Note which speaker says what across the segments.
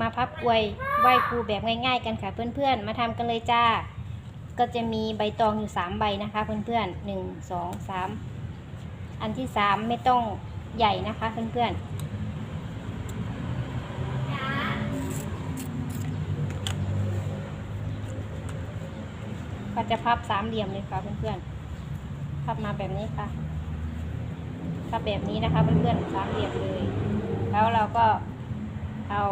Speaker 1: มาพับกลวยไหว้ครูแบบง่าย ๆ กันค่ะเพื่อนๆ มาทำกันเลยจ้า ก็จะมีใบตองอยู่สามใบนะคะ เพื่อนๆหนึ่งสองสามอันที่สามไม่ต้องใหญ่นะคะเพื่อนๆก็จะพับสามเหลี่ยมเลยค่ะเพื่อนๆ พับมาแบบนี้ค่ะ พับแบบนี้นะคะเพื่อนๆสามเหลี่ยมเลย แล้วเราก็เอา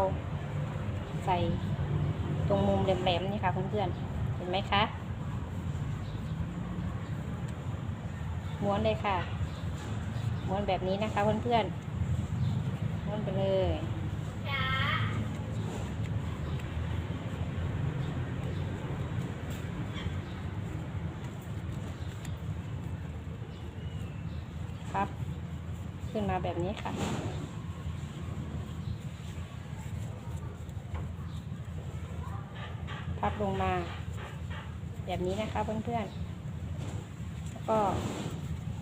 Speaker 1: ใส่ตรงมุมแหลมๆนี่ค่ะเพื่อนๆ เห็นไหมคะม้วนเลยค่ะ ม้วนแบบนี้นะคะเพื่อนๆ ม้วนไปเลยครับ ขึ้นมาแบบนี้ค่ะ พับลงมา แบบนี้นะคะเพื่อนๆแล้วก็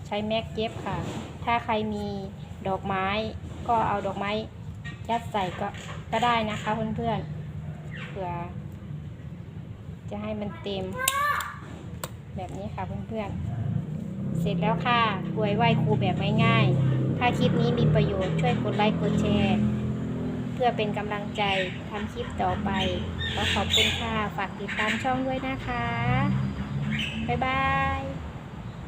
Speaker 1: ใช้แม็กเย็บค่ะ ถ้าใครมีดอกไม้ก็เอาดอกไม้ยัดใส่ก็ก็ได้นะคะเพื่อนๆเผื่อ จะให้มันเต็ม แบบนี้ค่ะเพื่อนๆ เสร็จแล้วค่ะกลวยไหวครูแบบง่ายๆ ถ้าคลิปนี้มีประโยชน์ช่วยกดไลค์กดแชร์ พื่อเป็นกำลังใจทำคลิปต่อไป ขอขอบคุณค่ะ ฝากติดตามช่องด้วยนะคะ บ๊ายบาย